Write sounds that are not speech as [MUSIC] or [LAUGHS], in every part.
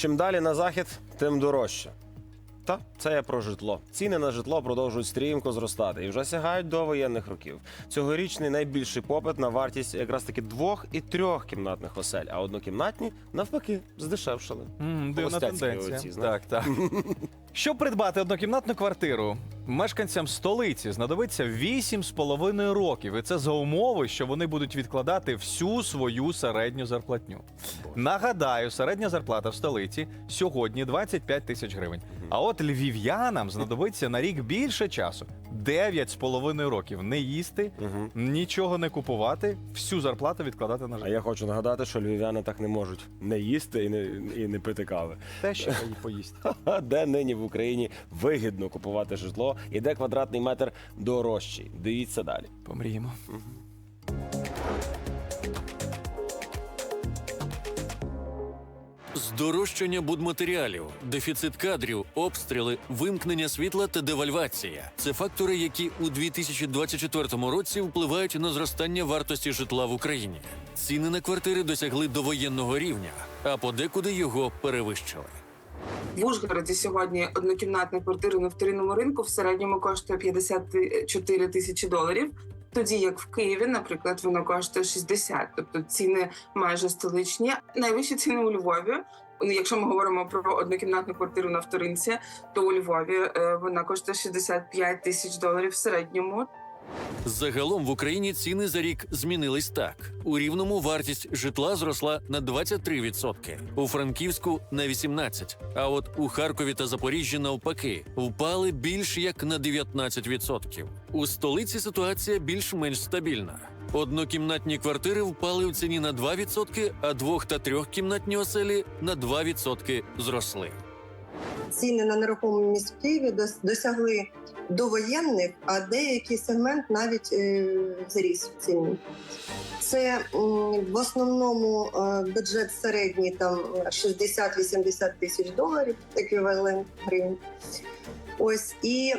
Чим далі на захід, тим дорожче. Та це я про житло. Ціни на житло продовжують стрімко зростати і вже сягають до воєнних років. Цьогорічний найбільший попит на вартість якраз таки двох і трьох кімнатних осель, а однокімнатні навпаки здешевшали. М, Дивна тенденція. оці, так, так. [LAUGHS] Щоб придбати однокімнатну квартиру, мешканцям столиці знадобиться 8,5 років. І це за умови, що вони будуть відкладати всю свою середню зарплатню. Нагадаю, середня зарплата в столиці сьогодні 25 тисяч гривень. А от львів'янам знадобиться на рік більше часу 9,5 років не їсти, Мгм. нічого не купувати, всю зарплату відкладати на А я хочу нагадати, що львів'яни так не можуть не їсти і не, і не пити кави. Те хай поїсть. [LAUGHS] А де нині в Україні вигідно купувати житло і де квадратний метр дорожчий? Дивіться далі. Помріємо. Здорожчання будматеріалів, дефіцит кадрів, обстріли, вимкнення світла та девальвація це фактори, які у 2024 році впливають на зростання вартості житла в Україні. Ціни на квартири досягли довоєнного рівня, а подекуди його перевищили. В Ужгороді сьогодні однокімнатна квартира на вторинному ринку в середньому коштує 54 тисячі доларів. Тоді як в Києві, наприклад, воно коштує 60, тобто ціни майже столичні. Найвищі ціни у Львові. Ну, Якщо ми говоримо про однокімнатну квартиру на вторинці, то у Львові е, вона коштує 65 тисяч доларів в середньому. Загалом в Україні ціни за рік змінились так: у рівному вартість житла зросла на 23%, у Франківську на 18%, а от у Харкові та Запоріжжі навпаки впали більш як на 19%. У столиці ситуація більш-менш стабільна. Однокімнатні квартири впали у ціні на 2%, а двох та трьохкімнатні оселі на 2% зросли. Ціни на нерухомість в Києві дос- досягли довоєнних, а деякий сегмент навіть е, зріс в ціні. Це в основному е, бюджет середній там 60-80 тисяч доларів, еквівалент гривень. Ось і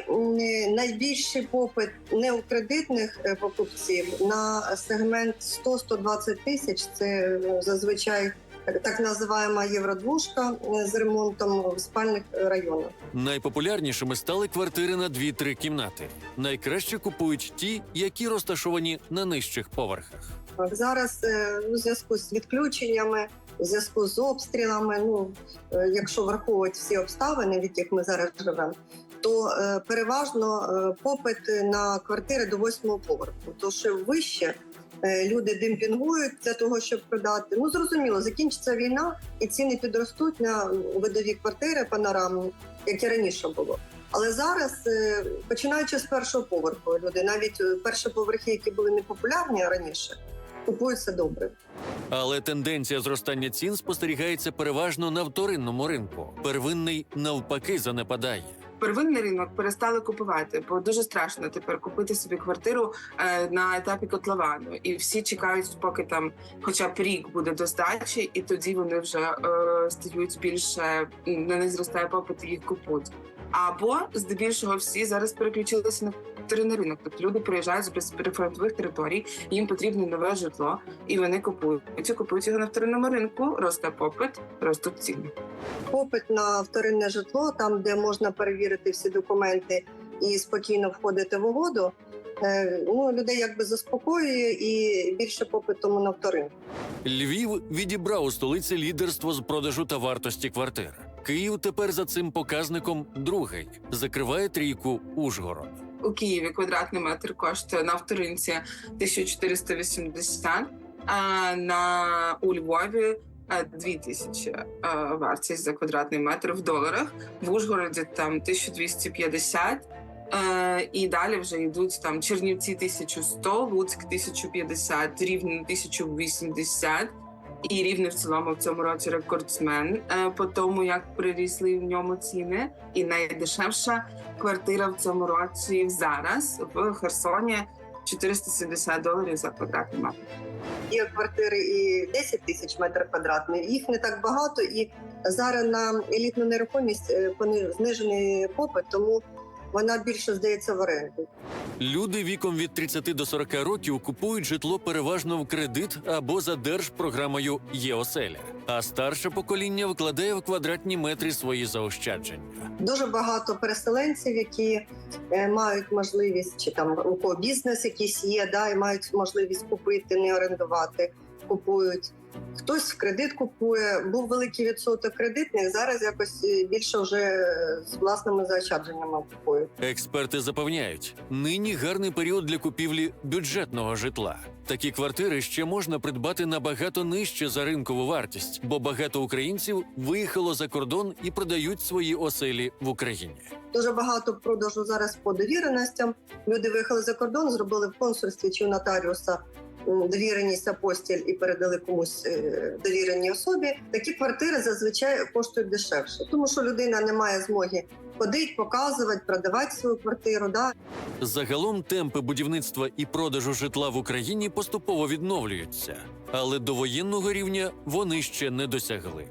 найбільший попит не у кредитних е, покупців на сегмент 100-120 тисяч. Це зазвичай так називаємо євродвушка з ремонтом в спальних е, районах. Найпопулярнішими стали квартири на 2-3 кімнати. Найкраще купують ті, які розташовані на нижчих поверхах. Зараз е, у зв'язку з відключеннями, у зв'язку з обстрілами, ну е, якщо враховувати всі обставини, в яких ми зараз живемо, то е, переважно попит на квартири до восьмого поверху. То що вище люди демпінгують для того, щоб продати. Ну зрозуміло, закінчиться війна, і ціни підростуть на видові квартири панорамні, як і раніше було. Але зараз, е, починаючи з першого поверху, люди навіть е, перші поверхи, які були непопулярні раніше, купуються добре. Але тенденція зростання цін спостерігається переважно на вторинному ринку. Первинний навпаки занепадає. Первинний ринок перестали купувати, бо дуже страшно тепер купити собі квартиру е, на етапі котловану. І всі чекають, поки там хоча б рік буде до здачі, і тоді вони вже е, стають більше на них зростає попит їх купують. Або здебільшого всі зараз переключилися на вторинний ринок. Тобто люди приїжджають з прифронтових територій, їм потрібне нове житло, і вони купують і купують його на вторинному ринку. Росте попит, ростуть ціни. Попит на вторинне житло, там де можна перевірити всі документи і спокійно входити в угоду. е, Ну, людей якби заспокоює і більше попиту на вторинку. Львів відібрав у столиці лідерство з продажу та вартості квартир. Київ тепер за цим показником другий закриває трійку Ужгород. У Києві квадратний метр коштує на вторинці 1480, а на у Львові е, 2000 е, вартість за квадратний метр в доларах. В Ужгороді там 1250. Е, і далі вже йдуть там Чернівці 1100, Луцьк 1050, Рівне 1080. І рівне в цілому в цьому році рекордсмен е, по тому, як прирісли в ньому ціни. І найдешевша квартира в цьому році зараз в Херсоні 470 доларів за квадратний метр. Є квартири і 10 тисяч метрів квадратних. Їх не так багато, і зараз на елітну нерухомість е, знижений попит, тому вона більше здається в оренду. Люди віком від 30 до 40 років купують житло переважно в кредит або за держпрограмою ЄОСЕЛЯ, а старше покоління вкладає в квадратні метри свої заощадження. Дуже багато переселенців, які е, мають можливість, чи там у кого бізнес якийсь є, да, і мають можливість купити, не орендувати, купують. Хтось в кредит купує. Був великий відсоток кредитних. Зараз якось е, більше вже е, з власними заощадженнями купують. Експерти запевняють, нині гарний період для купівлі бюджетного житла. Такі квартири ще можна придбати набагато нижче за ринкову вартість, бо багато українців виїхало за кордон і продають свої оселі в Україні. Дуже багато продажу зараз по довіреностям. Люди виїхали за кордон, зробили в консульстві чи у нотаріуса довіреність постіль і передали комусь е, довіреній особі. Такі квартири зазвичай коштують дешевше, тому що людина не має змоги ходити, показувати, продавати свою квартиру. Да? Загалом темпи будівництва і продажу житла в Україні поступово відновлюються, але до воєнного рівня вони ще не досягли.